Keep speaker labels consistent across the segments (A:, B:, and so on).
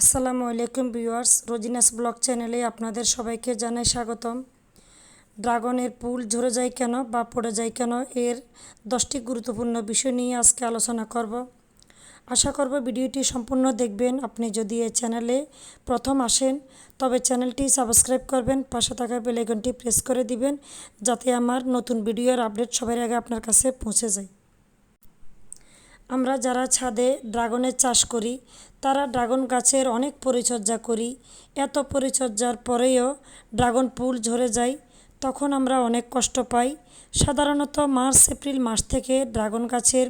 A: আসসালামু আলাইকুম viewers, রোজিনাস blog চ্যানেলে আপনাদের সবাইকে জানাই স্বাগতম। ড্রাগনের পুল ঝরে যায় কেন বা পড়ে যায় কেন এর দশটি গুরুত্বপূর্ণ বিষয় নিয়ে আজকে আলোচনা করব। আশা করব ভিডিওটি সম্পূর্ণ দেখবেন। আপনি যদি এই চ্যানেলে প্রথম আসেন, তবে চ্যানেলটি সাবস্ক্রাইব করবেন, পাশে থাকা বেলাইকনটি প্রেস করে দিবেন, যাতে আমার নতুন ভিডিওর আপডেট সবার আগে আপনার কাছে পৌঁছে যায়। আমরা যারা ছাদে ড্রাগনের চাষ করি, তারা ড্রাগন গাছের অনেক পরিচর্যা করি। এত পরিচর্যার পরেও ড্রাগন ফুল ঝরে যায়, তখন আমরা অনেক কষ্ট পাই। সাধারণত মার্চ, এপ্রিল মাস থেকে ড্রাগন গাছের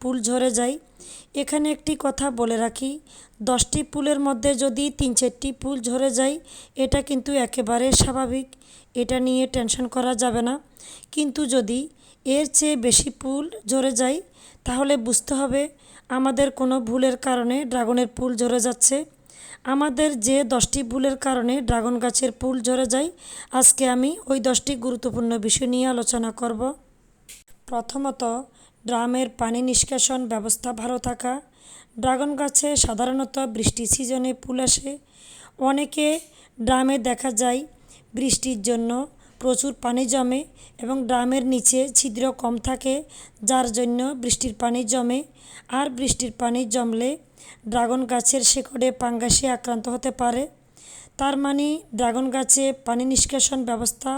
A: ফুল ঝরে যায়। এখানে একটি কথা বলে রাখি, দশটি ফুলের মধ্যে যদি তিন চারটি ফুল ঝরে যায়, এটা কিন্তু একেবারে স্বাভাবিক। এটা নিয়ে টেনশন করা যাবে না। কিন্তু যদি এর চেয়ে বেশি পুল ঝরে যায়, তাহলে বুঝতে হবে আমাদের কোনো ভুলের কারণে ড্রাগনের পুল ঝরে যাচ্ছে। আমাদের যে দশটি ভুলের কারণে ড্রাগন গাছের পুল ঝরে যায়, আজকে আমি ওই দশটি গুরুত্বপূর্ণ বিষয় নিয়ে আলোচনা করব। প্রথমত, ড্রামের পানি নিষ্কাশন ব্যবস্থা ভালো থাকা। ড্রাগন গাছে সাধারণত বৃষ্টি সিজনে ফুল আসে। অনেকে ড্রামে দেখা যায় বৃষ্টির জন্য প্রচুর পানি জমে এবং ড্রামের নিচে ছিদ্র কম থাকে, যার জন্য বৃষ্টির পানি জমে। আর বৃষ্টির পানি জমলে ড্রাগন গাছের শেকড়ে পাঙ্গাসে আক্রান্ত হতে পারে। তার মানে ড্রাগন গাছে পানি নিষ্কাশন ব্যবস্থা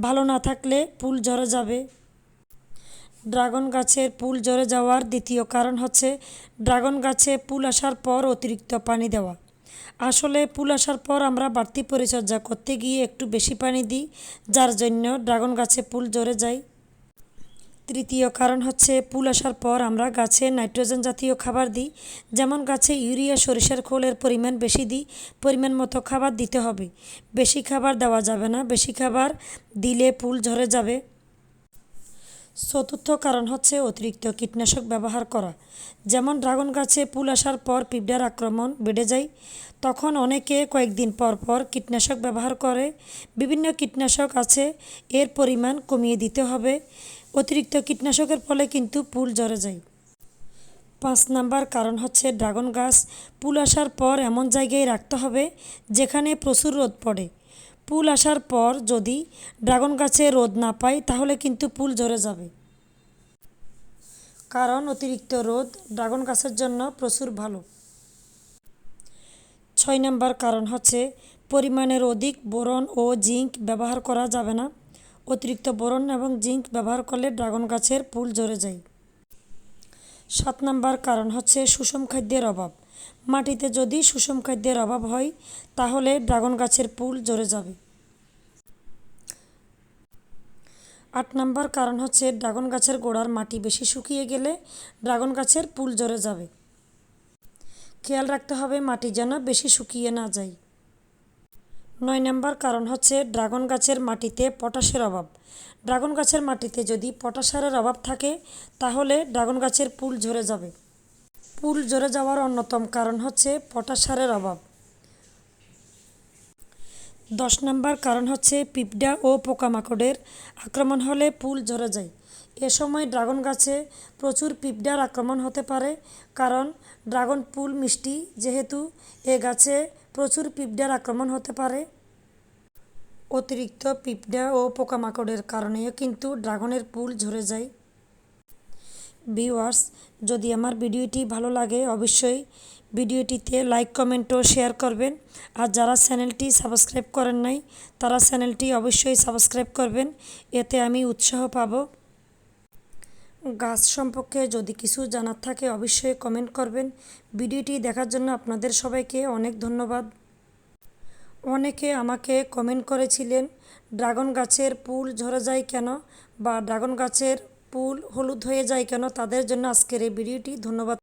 A: ভালো না থাকলে ফুল ঝরে যাবে। ড্রাগন গাছের ফুল ঝরে যাওয়ার দ্বিতীয় কারণ হচ্ছে, ড্রাগন গাছে ফুল আসার পর অতিরিক্ত পানি দেওয়া। আসলে ফুল আসার পর আমরা বাড়তি পরিচর্যা করতে গিয়ে একটু বেশি পানি দিই, যার জন্য ড্রাগন গাছে ফুল ঝরে যায়। তৃতীয় কারণ হচ্ছে ফুল আসার পর আমরা গাছে নাইট্রোজেন জাতীয় খাবার দিই, যেমন গাছে ইউরিয়া, সরিষার খোলের পরিমাণ বেশি দিই, পরিমাণ মতো খাবার দিতে হবে। বেশি খাবার দেওয়া যাবে না, বেশি খাবার দিলে ফুল ঝরে যাবে। চতুর্থ কারণ হচ্ছে অতিরিক্ত কীটনাশক ব্যবহার করা। যেমন ড্রাগন গাছে ফুল আসার পর পিঁপড়ার আক্রমণ বেড়ে যায়, তখন অনেকে কয়েকদিন পর পর কীটনাশক ব্যবহার করে। বিভিন্ন কীটনাশক আছে, এর পরিমাণ কমিয়ে দিতে হবে। অতিরিক্ত কীটনাশকের ফলে কিন্তু ফুল ঝরে যায়। পাঁচ নাম্বার কারণ হচ্ছে ড্রাগন গাছ ফুল আসার পর এমন জায়গায় রাখতে হবে যেখানে প্রচুর রোদ পড়ে। ফুল আসার পর যদি ড্রাগন গাছে রোদ না পায়, তাহলে কিন্তু ফুল ঝরে যাবে। কারণ অতিরিক্ত রোদ ড্রাগন গাছের জন্য প্রচুর ভালো। ছয় নম্বর কারণ হচ্ছে পরিমাণের অধিক বোরন ও জিঙ্ক ব্যবহার করা যাবে না। অতিরিক্ত বোরন এবং জিঙ্ক ব্যবহার করলে ড্রাগন গাছের ফুল ঝরে যায়। সাত নম্বর কারণ হচ্ছে সুষম খাদ্যের অভাব। মাটিতে যদি সুষম খাদ্যের অভাব হয়, তাহলে ড্রাগন গাছের ফুল ঝরে যাবে। আট নম্বর কারণ হচ্ছে ড্রাগন গাছের গোড়ার মাটি বেশি শুকিয়ে গেলে ড্রাগন গাছের ফুল ঝরে যাবে। খেয়াল রাখতে হবে মাটি যেন বেশি শুকিয়ে না যায়। নয় নম্বর কারণ হচ্ছে ড্রাগন গাছের মাটিতে পটাশের অভাব। ড্রাগন গাছের মাটিতে যদি পটাশারের অভাব থাকে, তাহলে ড্রাগন গাছের ফুল ঝরে যাবে। ফুল ঝরে যাওয়ার অন্যতম কারণ হচ্ছে পটাশারের অভাব। দশ নম্বর কারণ হচ্ছে পিঁপড়া ও পোকামাকড়ের আক্রমণ হলে ফুল ঝরে যায়। এ সময় ড্রাগন গাছে প্রচুর পিঁপড়ার আক্রমণ হতে পারে, কারণ ড্রাগন ফুল মিষ্টি, যেহেতু এ গাছে প্রচুর পিঁপড়ার আক্রমণ হতে পারে। অতিরিক্ত পিঁপড়া ও পোকামাকড়ের কারণেও কিন্তু ড্রাগনের ফুল ঝরে যায়। ভিউয়ার্স, যদি আমার ভিডিওটি ভালো লাগে অবশ্যই ভিডিওটিতে লাইক, কমেন্ট ও শেয়ার করবেন। আর যারা চ্যানেলটি সাবস্ক্রাইব করেন নাই, তারা চ্যানেলটি অবশ্যই সাবস্ক্রাইব করবেন। এতে আমি উৎসাহ পাব। গাছ সম্পর্কে যদি কিছু জানার থাকে অবশ্যই কমেন্ট করবেন। ভিডিওটি দেখার জন্য আপনাদের সবাইকে অনেক ধন্যবাদ। অনেকে আমাকে কমেন্ট করেছিলেন, ড্রাগন গাছের ফুল ঝরে যায় কেন? বা ড্রাগন গাছের ফুল হলুদ হয়ে যায় কেন? তাদের জন্য আজকের এই ভিডিওটি। ধন্যবাদ।